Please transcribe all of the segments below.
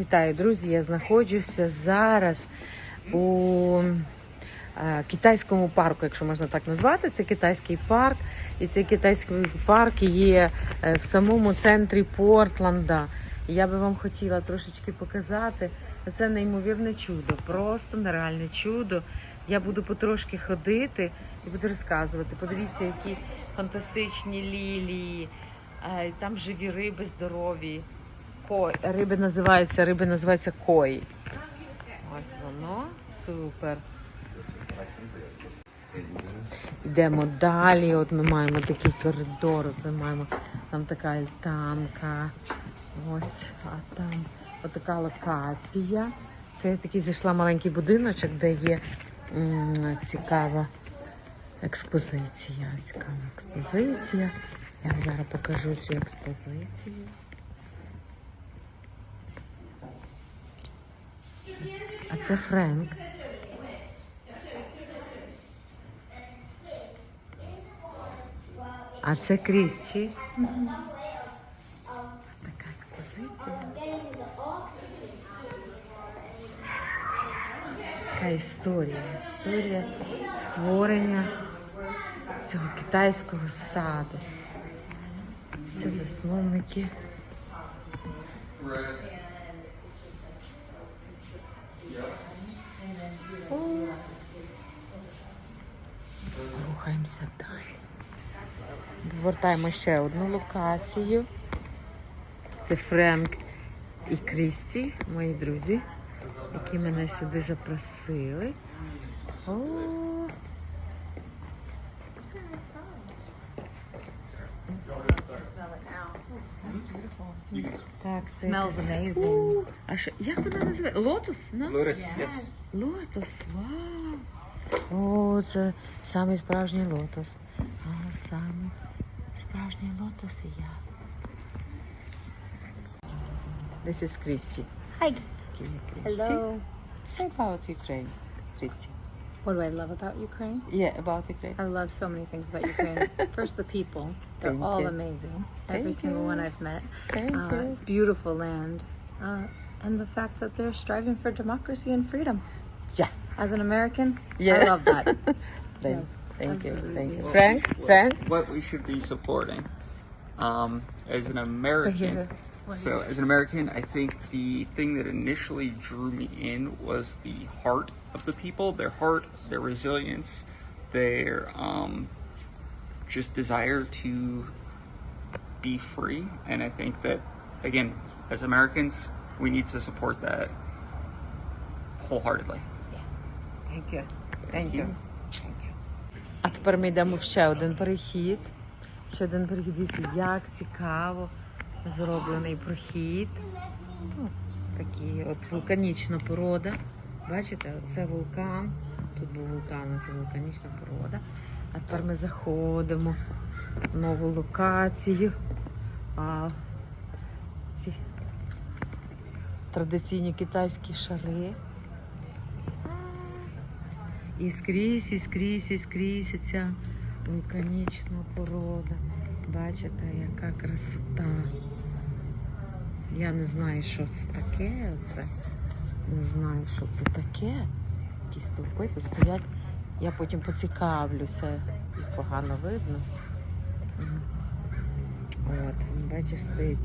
Вітаю, друзі! Я знаходжуся зараз у е, китайському парку, якщо можна так назвати. Це китайський парк. І цей китайський парк є е, в самому центрі Портланда. Я би вам хотіла трошечки показати. Це неймовірне чудо, просто нереальне чудо. Я буду потрошки ходити і буду розказувати. Подивіться, які фантастичні лілії, е, там живі риби здорові. Кой. Риби називаються, риби називаються кої. Ось воно. Супер. Йдемо далі. От ми маємо такий коридор. Ми маємо там така альтанка. Ось, а там отака локація. Це я такий зайшла маленький будиночок, де є цікава експозиція. Цікава експозиція. Я вам зараз покажу цю експозицію. А це Френк. А це Крісті. Така експозиція. Історія. Історія створення цього китайського саду. Це засновники. Повертаємо ще одну локацію. Це Френк і Крісті, мої друзі, які мене сюди запросили. О, так, це... Smells amazing. У, А що, як вона називає? Лотос? No? Lotus, yes. Лотос, вау! О, це самий справжній лотос. А, самий справжній лотос і я. This is Christy. Hi. Christy. Hello. Say about Ukraine, Christy. What do I love about Ukraine? Yeah, about Ukraine. I love so many things about Ukraine. First, the people. They're Thank all you. amazing. Every Thank single you. one I've met. Thank Uh, you. it's beautiful land. Uh, and the fact that they're striving for democracy and freedom. Yeah. As an American, Yeah. I love that. Thanks. Yes, Thank you. Thank you. absolutely. Frank? Frank? What we should be supporting. Um, as an American, so as an American, I think the thing that initially drew me in was the heart of the people, their heart, their resilience, their um, just desire to be free. And I think that, again, as Americans, we need to support that wholeheartedly. Thank you. Thank you. Thank you. А тепер ми йдемо в ще один перехід. Ще один перехід. Дивіться, як цікаво зроблений прохід. Ну, такий от вулканічна порода. Бачите, це вулкан. Тут був вулкан, це вулканічна порода. А тепер ми заходимо в нову локацію. А ці традиційні китайські шари. І скрізь, і скрізь, і скрізь ця вулканічна порода. Бачите, яка красота. Я не знаю, що це таке. Оце. Не знаю, що це таке. Якісь стовпи тут стоять. Я потім поцікавлюся, їх погано видно. От, бачиш, стоять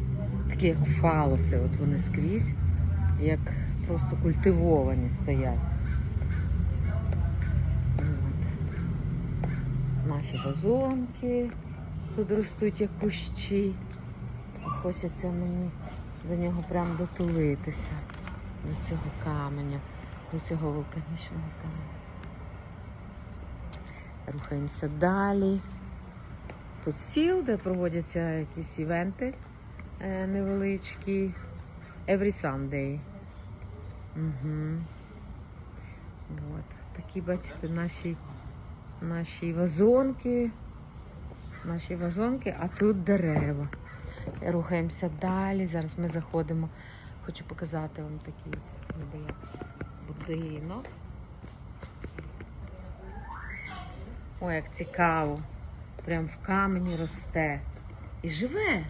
такі фалоси, от вони скрізь, як просто культивовані стоять. Наші вазонки тут ростуть як кущі. Хочеться мені до нього прям дотулитися, до цього каменя, до цього вулканічного каменя. Рухаємося далі. Тут стіл, де проводяться якісь івенти е, невеличкі. Every Sunday. Угу. От. Такі, бачите, наші, наші вазонки. Наші вазонки, а тут дерева. Рухаємося далі. Зараз ми заходимо. Хочу показати вам такий будинок. Ой, як цікаво. Прям в камені росте. І живе.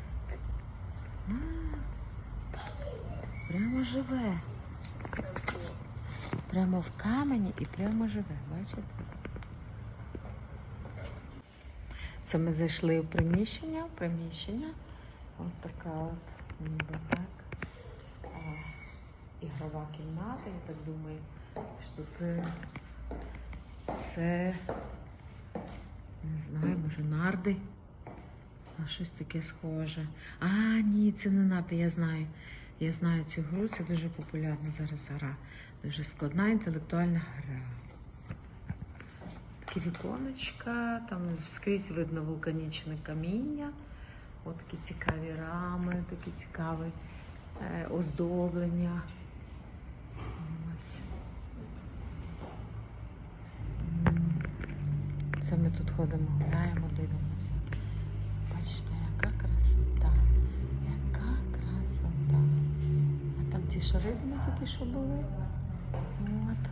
Прямо живе. Прямо в камені і прямо живе, бачите? Це ми зайшли в приміщення, приміщення. Ось така от ніби так. А, ігрова кімната, я так думаю, що тут це не знаю, може нарди. На щось таке схоже. А, ні, це не нарди, я знаю. Я знаю цю гру, це дуже популярна зараз гра. Дуже складна інтелектуальна гра. Такі там скрізь видно вулканічне каміння. От такі цікаві рами, такі цікаві е, оздоблення. Це ми тут ходимо, гуляємо, дивимося. Бачите, яка красота. Яка красота. А там ті шари, де ми тільки що були. От.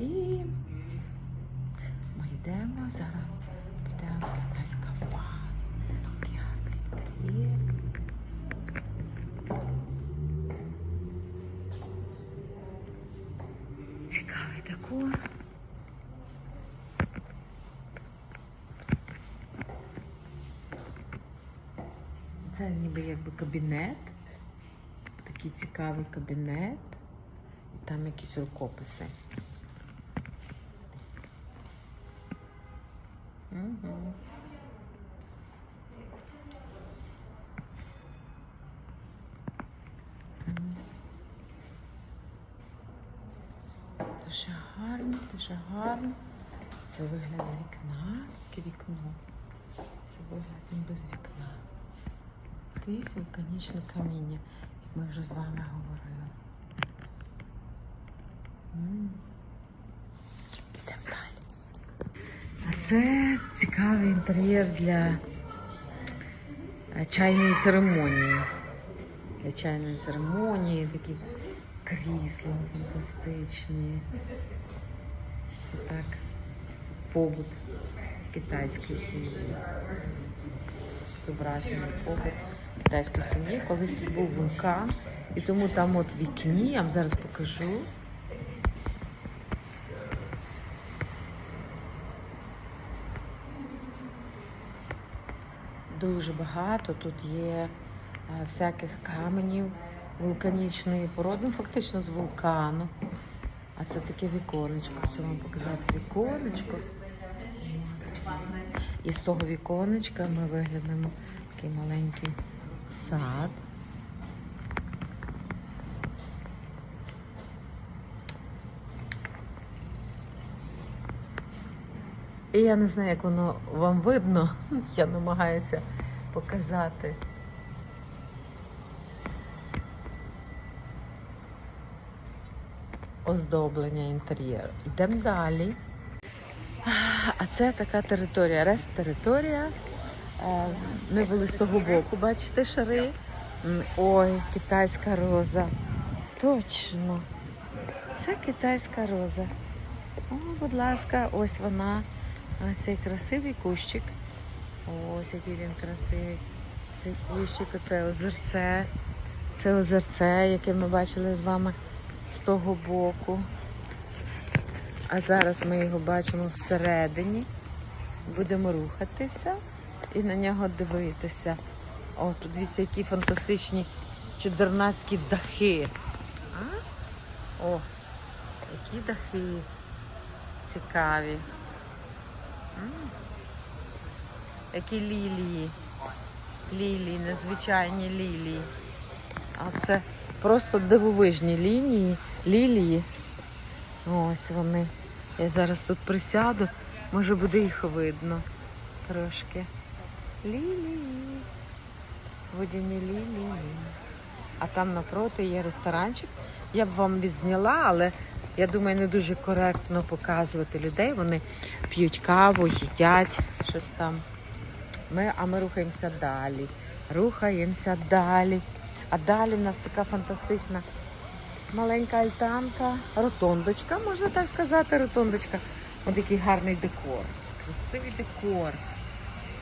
І йдемо зараз. Підемо китайська ваза. Який гарний. Цікавий декор. Це ніби якби кабінет. Такий цікавий кабінет. І там якісь рукописи. Угу. Дуже гарно, дуже гарно. Це вигляд з вікна. Таке вікно. Це вигляд ніби з вікна. Скрізь вулканічне каміння, як ми вже з вами говорили. М. Підемо далі. А це цікавий інтер'єр для е, чайної церемонії. Для чайної церемонії такі крісла фантастичні. Це так побут китайської сім'ї. Зображений побут китайської сім'ї. Колись тут був вулкан, і тому там от вікні, я вам зараз покажу. Дуже багато тут є е, всяких каменів вулканічної породи, ну, фактично з вулкану. А це таке віконечко. Хочу вам показати віконечко. І з того віконечка ми виглянемо такий маленький сад. І я не знаю, як воно вам видно. Я намагаюся показати. Оздоблення інтер'єру. Йдемо далі. А це така територія, рест-територія. Е, Ми були з того боку, бачите, шари. Ой, китайська роза. Точно. Це китайська роза. О, будь ласка, ось вона. Ось цей красивий кущик. Ось який він красивий. Цей кущик, оце озерце. Це озерце, яке ми бачили з вами з того боку. А зараз ми його бачимо всередині. Будемо рухатися і на нього дивитися. О, тут дивіться, які фантастичні чудернацькі дахи. А? О, які дахи цікаві. Які лілії. Лілії, незвичайні лілії. А це просто дивовижні лінії, лілії. Ось вони. Я зараз тут присяду, може буде їх видно трошки. Лілії. Водяні лілії. А там напроти є ресторанчик. Я б вам відзняла, але я думаю, не дуже коректно показувати людей. Вони п'ють каву, їдять щось там. Ми, а ми рухаємося далі. Рухаємося далі. А далі в нас така фантастична маленька альтанка, ротондочка, можна так сказати, ротондочка. Ось який гарний декор. Красивий декор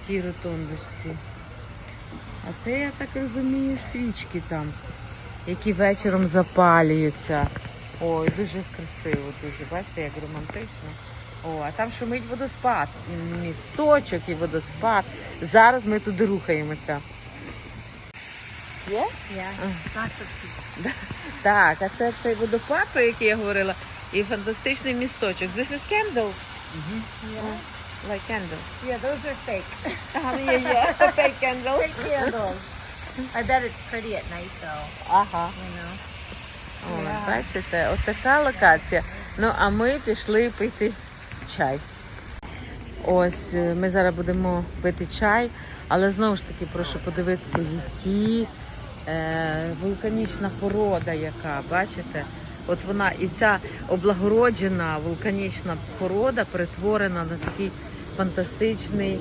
в тій ротондочці. А це, я так розумію, свічки там які вечором запалюються. Ой, дуже красиво, дуже. Бачите, як романтично. О, а там шумить водоспад. І місточок, і водоспад. Зараз ми туди рухаємося. Є? Yeah. Tea. Так, а це цей водопад, про який я говорила, і фантастичний місточок. This is candle. Yeah. Like candle. Yeah, those are fake. Є, є. Fake candle. fake candles. I bet it's pretty at night though, Ага. you know. Бачите, от така локація. Ну, а ми пішли пити чай. Ось е, ми зараз будемо пити чай, але знову ж таки прошу подивитися, які е, вулканічна порода, яка, бачите? От вона і ця облагороджена вулканічна порода перетворена на такий фантастичний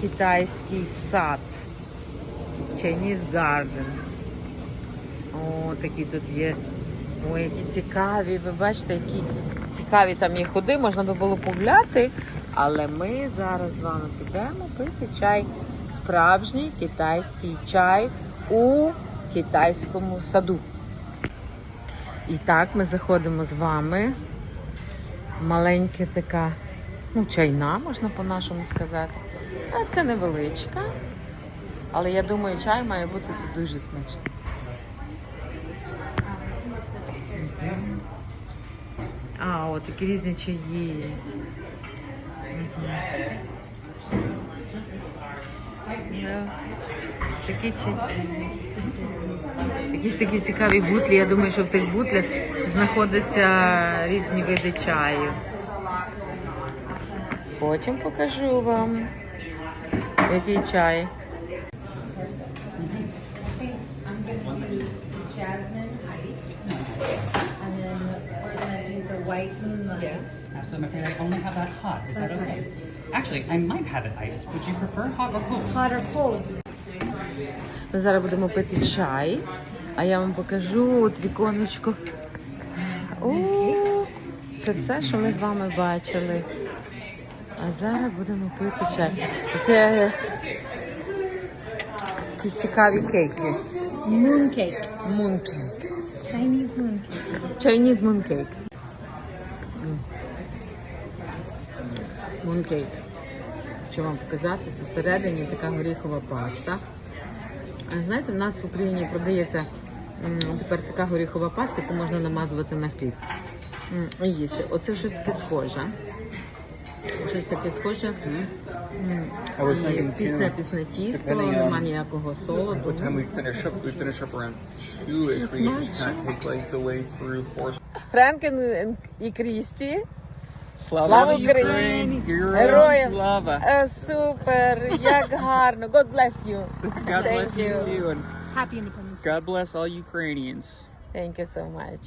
китайський сад. Chinese Garden. О, такі тут є. Ой, які цікаві. Ви бачите, які цікаві там є ходи, можна би було погуляти. Але ми зараз з вами підемо пити чай. Справжній китайський чай у китайському саду. І так ми заходимо з вами. Маленька така, ну, чайна, можна по-нашому сказати. Така невеличка. Але я думаю, чай має бути тут дуже смачний. От такі різні чаї. Такі чаї. Якісь такі цікаві бутлі. Я думаю, що в тих бутлях знаходяться різні види чаю. Потім покажу вам, який чай. Moonlight. Absolutely, I'm afraid I only have that hot. Is that okay? Actually, I might have it iced. Would you prefer hot or cold? Hot or cold? Ми зараз будемо пити чай, а я вам покажу от віконечко. О, це все, що ми з вами бачили. А зараз будемо пити чай. Це якісь цікаві кейки. Mooncake. Мункейк. Chinese mooncake. Chinese mooncake. Mooncake. Що вам показати? Це всередині така горіхова паста. Знаєте, в нас в Україні продається тепер така горіхова паста, яку можна намазувати на хліб. І їсти. Оце щось таке схоже. Щось таке схоже. Пісне пісне тісто, нема ніякого солоду. Френкен і Крісті. Слава, Слава Україні! Героям! Слава! Е, Супер, як гарно. God bless you. God Thank bless you you. too, and Happy Independence. God bless all Ukrainians. Thank you so much.